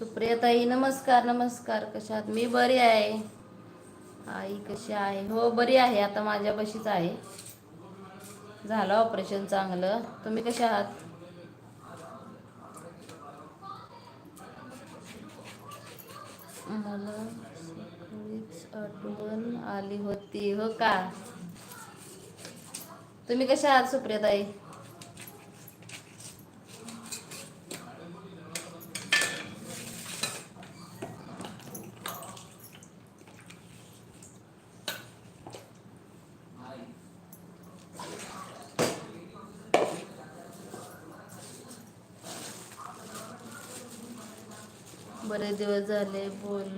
सुप्रियाताई नमस्कार नमस्कार. कशात? मी बरी आहे. आई कशी आहे? हो बरी आहे. आता माझ्या बशीच आहे. झालं ऑपरेशन चांगलं. तुम्ही कशा आहात? मला आठवण आली होती. हो का? तुम्ही कशा आहात सुप्रियाताई? बरेच दिवस झाले बोल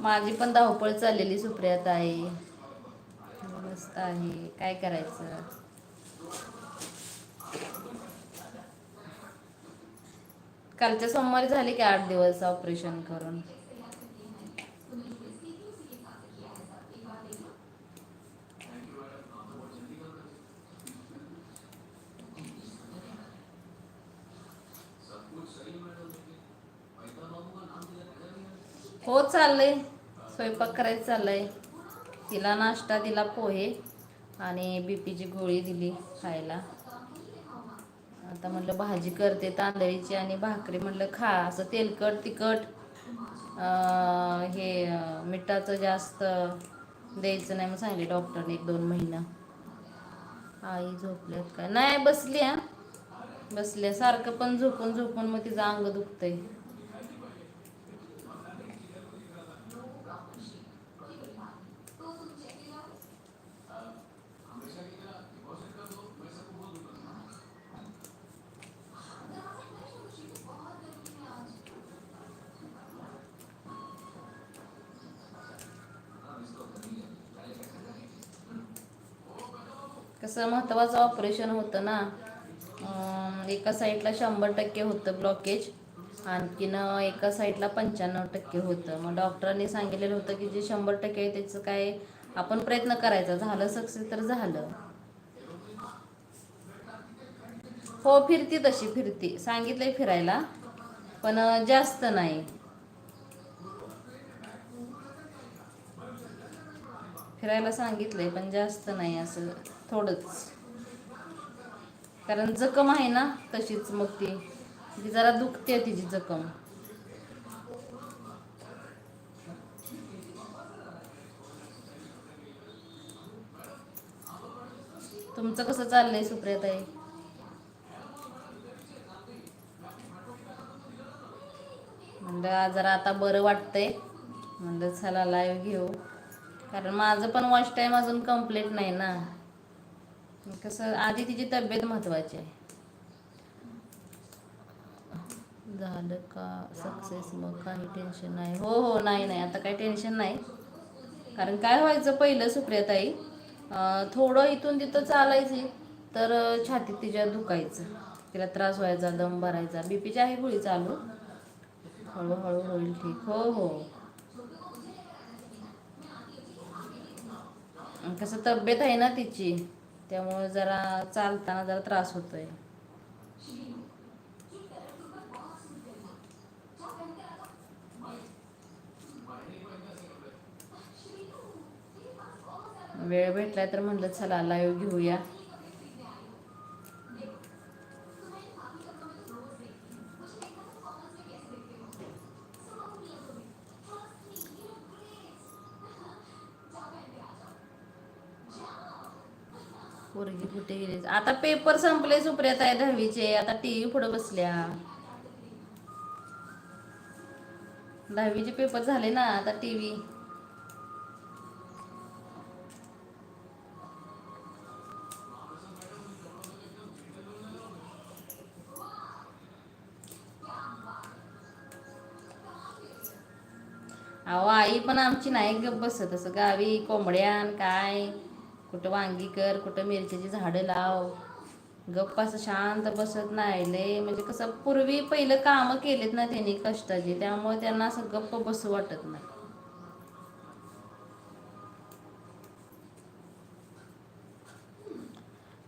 माझी पण धावपळ चाललेली सुप्रियात आहे. मस्त आहे. काय करायचं? कालच्या सोमवारी झाले की आठ दिवस ऑपरेशन करून. हो चाललंय. स्वयंपाक करायचं चाललंय. तिला नाश्ता दिला पोहे आणि बीपीची गोळी दिली खायला. आता म्हटलं भाजी करते तांदळीची आणि भाकरी. म्हटलं खा असं तेलकट तिखट हे मिठाचं जास्त द्यायचं नाही मग सांगितले डॉक्टरने एक दोन महिना. आई झोपल्यात काय? नाही बसली हा. बसल्या सारखं पण झोपून झोपून मग तिचं अंग दुखतंय. कसं महत्त्वाचं ऑपरेशन होतं ना. एका साईडला शंभर टक्के होतं ब्लॉकेज आणखीन एका साईडला पंच्याण्णव टक्के होतं. मग डॉक्टरांनी सांगितलेलं होतं की जे शंभर टक्के आहे त्याचं काय आपण प्रयत्न करायचा. झालं सक्सेस तर झालं. हो फिरती तशी फिरती. सांगितलंय फिरायला. पण जास्त नाही. फिरायला सांगितलंय पण जास्त नाही असं थोडंच. कारण जखम आहे ना तशीच मग ती. ती जरा दुखते तिची जखम. तुमचं कसं चाललंय सुप्रियाताई? म्हणलं जरा आता बरं वाटतंय. म्हणलं चला लाईव्ह घेऊ. कारण माझं पण वॉच टाईम अजून कंप्लीट नाही ना. कसं आधी तिची तब्येत महत्वाची आहे. झालं का सक्सेस मग काही टेन्शन नाही. हो हो नाही नाही. आता काही टेन्शन नाही. कारण काय व्हायचं पहिलं सुप्रियाताई थोडं इथून तिथं चालायची तर छातीत तिच्या दुखायचं. तिला त्रास व्हायचा दम भरायचा. बीपीची आहे गोळी चालू. हळूहळू होईल ठीक. हो हो. कसं तब्येत आहे ना तिची त्यामुळे जरा चालताना जरा त्रास होतोय. वेळ भेटलाय तर म्हणलं चला लाईव्ह घेऊया. पोरगी कुठे गेली आता पेपर संपले सुप्रियात आहे दहावीचे आता टीव्ही पुढे बसल्या. दहावीचे पेपर झाले ना आता टीव्ही अहो आई पण आमची नाही गप्प बसत असं गावी कोंबड्यान काय? कुठं वांगी कर कुठं मिरचीची झाडं लाव. गप्प असं शांत बसत नाही. लय म्हणजे कसं पूर्वी पहिलं कामं केलेत ना त्यांनी कष्टाची त्यामुळे त्यांना असं गप्प बसू वाटत नाही.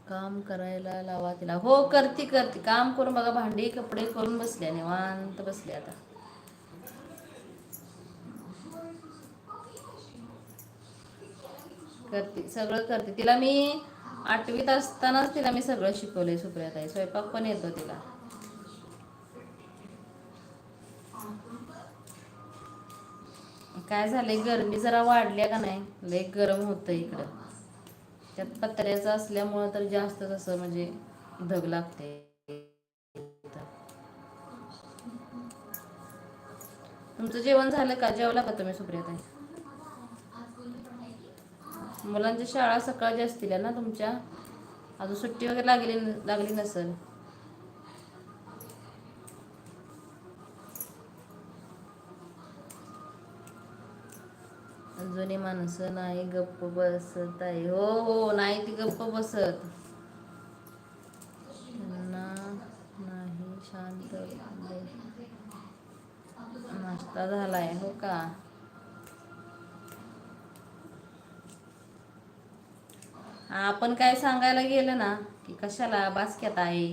काम करायला लावा तिला. हो करती करती. काम करून बघा भांडी कपडे करून बसल्या निवांत बसल्या आता. करते सगळं करते. तिला मी आठवीत असतानाच तिला मी सगळं शिकवलंय सुप्रियाताई. स्वयंपाक पण येतो तिला. काय झालंय गरमी जरा वाढल्या का नाही? लय गरम होतं इकडं. त्यात पत्र्याचं असल्यामुळं तर जास्त असं म्हणजे धग लागते तुमचं जेवण झालं का? जेवला का तुम्ही सुप्रियाताई? मुलांच्या शाळा सकाळच्या असतील ना तुमच्या? अजून सुट्टी वगैरे लागली लागली नसेल? जुनी माणसं नाही गप्प बसत आहे. हो हो नाही ती गप्प बसत. नाही शांत नाश्ता झालाय हो का? आपण काय सांगायला गेलं ना की कशाला बास्क्यात आहे?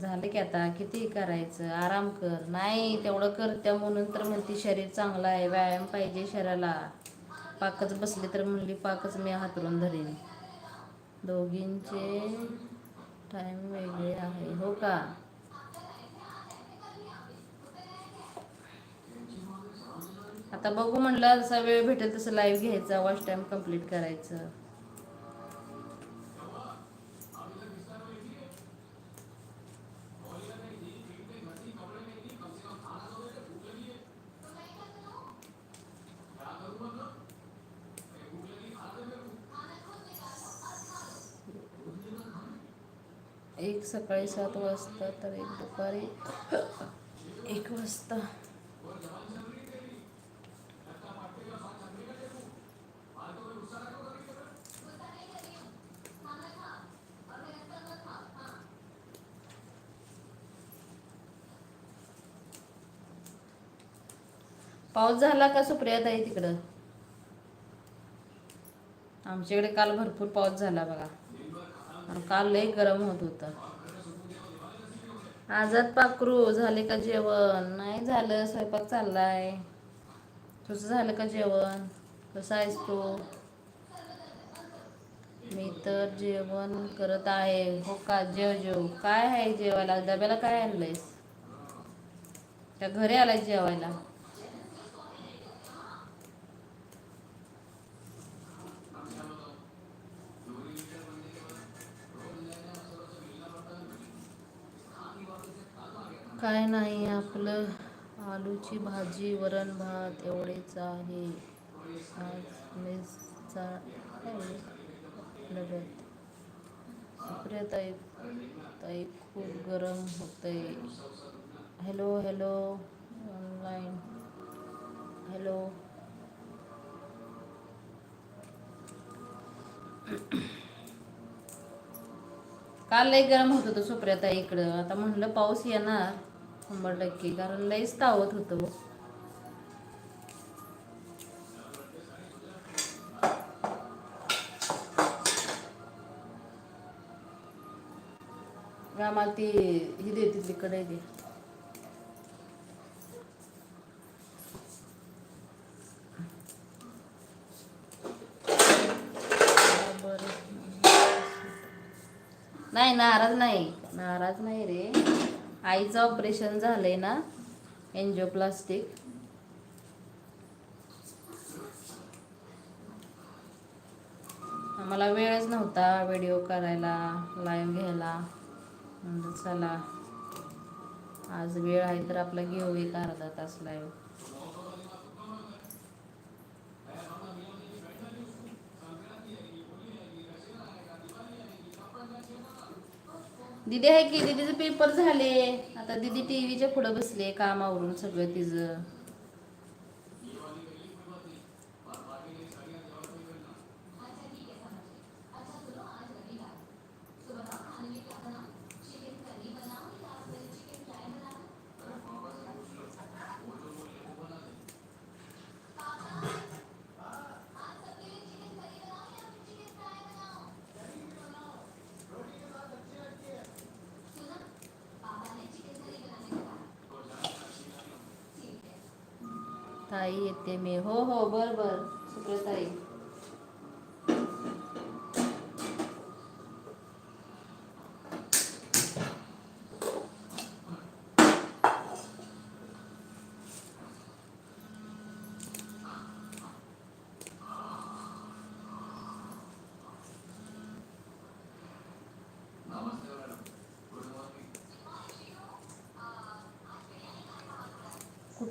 झालं की आता किती करायचं? आराम कर. नाही तेवढं करत्या म्हणून तर म्हणते शरीर चांगलं आहे. व्यायाम पाहिजे शरीराला. पाकच बसली तर म्हणली पाकच मी हातरून धरेन. दोघींचे टाइम वेगळे आहे. हो का? आता बघू म्हणलं जसा वेळ भेटेल तसं लाईव्ह घ्यायचा वॉच टाइम कंप्लीट करायचं. एक सकाळी सात वाजता तर एक दुपारी एक वाजता. पाऊस झाला का सुप्रियाताई तिकडं? आमच्याकडे काल भरपूर पाऊस झाला बघा. आणि काल लय गरम होत होतं. आजात पाखरू झाले का जेवण? नाही झालं स्वयंपाक चाललाय. तुझं झालं का जेवण? कसं आहेस तू? मी तर जेवण करत आहे. हो का? जेव जेव. काय आहे जेवायला? डब्याला काय आणलंयस? त्या घरी आलाय जेवायला. काय नाही आपलं आलूची भाजी वरण भात एवढेच आहे. आज मेसचा डब्यात सुप्रिया ताई ताई खूप गरम होतंय. Hello hello online hello. काल लय गरम होत होतं सुप्रियाताई इकडं. आता म्हणलं पाऊस येणार. शंभर टक्के कारण लईच तावत होतं आम्हाला ती ही देते तिकडे दे. नाही नाराज नाही. नाराज नाही रे. आईचं ऑपरेशन झालंय ना एन्जिओप्लास्टिक आम्हाला वेळच नव्हता व्हिडिओ करायला लाईव्ह घ्यायला. चला. आज वेळ आहे तर आपला घेऊ एक अर्धा तास लाईव्ह दिदी आहे की दिदीचे पेपर झाले. आता दीदी टीव्हीच्या पुढे बसले कामावरून सगळं तिचं. ताई येते मी. हो हो बर बर. सुप्रताई.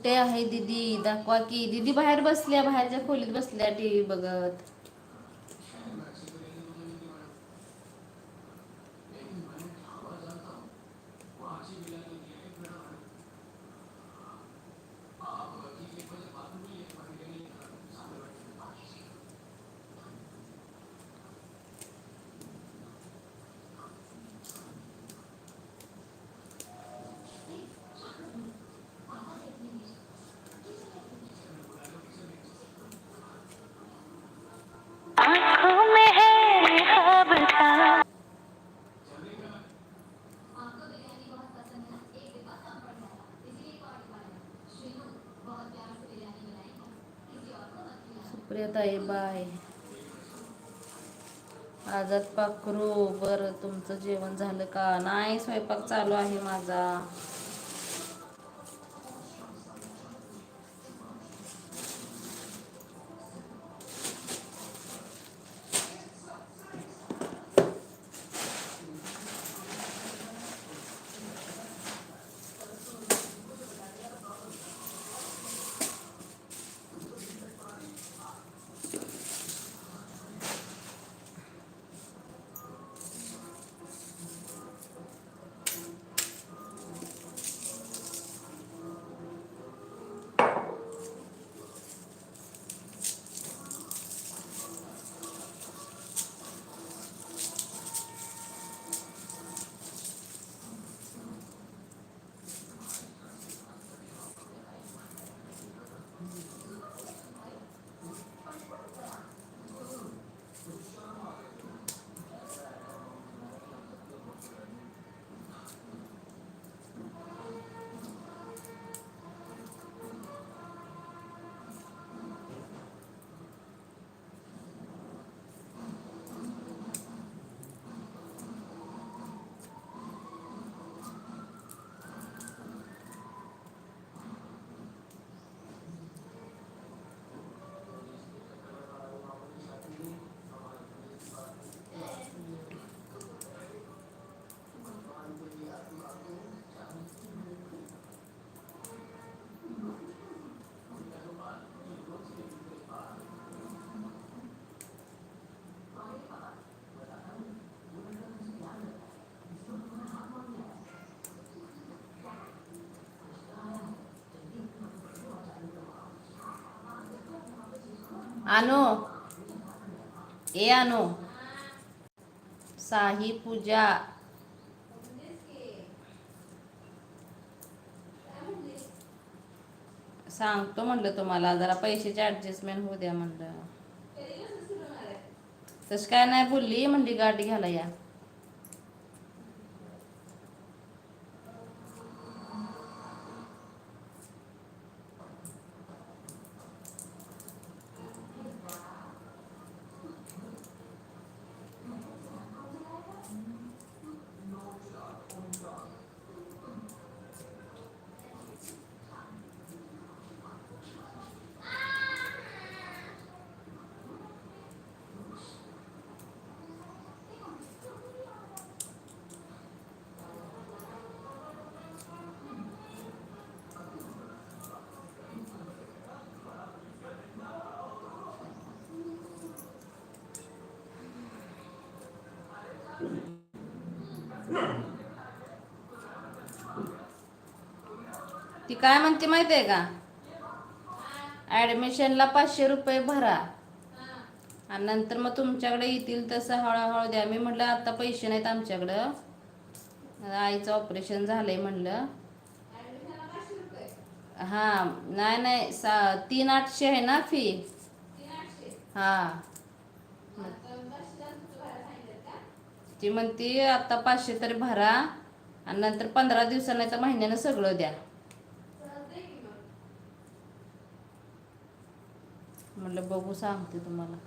कुठे आहे दीदी? दाखवा की. दीदी बाहेर बसल्या बाहेरच्या खोलीत बसल्या टीव्ही बघत आँखों में है ख्वाब सा सुप्रियाताई बाय. आजात पाखरू बर तुमचं जेवण झालं का? नाही स्वयंपाक चालू आहे माझा. आनो ए आनो साही पूजा. सांगतो म्हणलं तुम्हाला जरा पैशाची ऍडजस्टमेंट होऊ द्या म्हणलं. तसं काय नाही बोलली म्हणली गाडी घ्यायला या ती काय म्हणते माहिती आहे का ॲडमिशनला पाचशे रुपये भरा. आणि नंतर मग तुमच्याकडे येतील तसं हळूहळू द्या. मी म्हटलं आता पैसे नाहीत आमच्याकडं. आईचं ऑपरेशन झालंय म्हणलं हां नाही नाही सा तीन आठशे आहे ना फी हां. ती म्हणती आता पाचशे तरी भरा. आणि नंतर पंधरा दिवसांनी तर महिन्यानं सगळं द्या. म्हटलं बघू सांगते तुम्हाला.